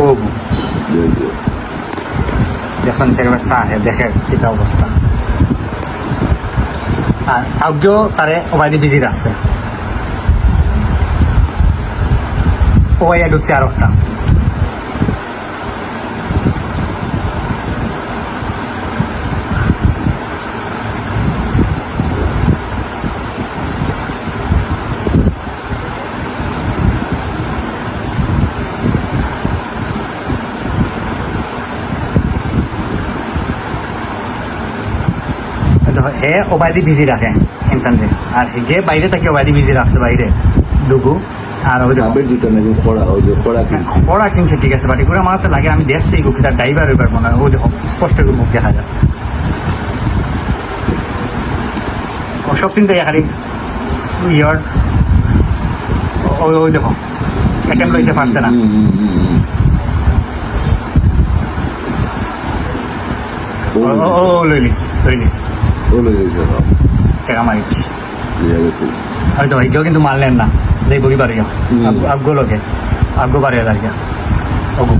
ও যখন সেখানে চাহে, দেখে কিতা অবস্থা। আর আজ্ঞ তারে ওবাইদি বিজি রাখছে ও ইয়া ঢুকছে আরও একটা। হে ওবাইদি বিজি রাখে ইনফ্যান্টে আর যে বাইরে থাকে ওবাইদি বিজি রাখছে বাইরে দুগু। আর ওই জুতা নাকি খোড়া ওই যে খোড়া কিনছে। খরা কিনছে ঠিক আছে বাট এগুলো মাছ লাগে আমি দেখছি গুকি তার ড্রাইভার এবার মনে হয় ও দেখো স্পষ্ট করে মুখ দেখা যায়। ও সব তিনটে খালি। ইয়ার ওই ওই দেখো অ্যাটেম্প লইছে পারছে না। ও লইলিস লইলিস ও লই গেছে। টাকা মারিছি বুঝা গেছে হয়তো কেউ কিন্তু মারলেন না যে বগি বাড়ি আগ্গো লোকে আগ্গো বাড়ি দাঁড়িয়ে ওগু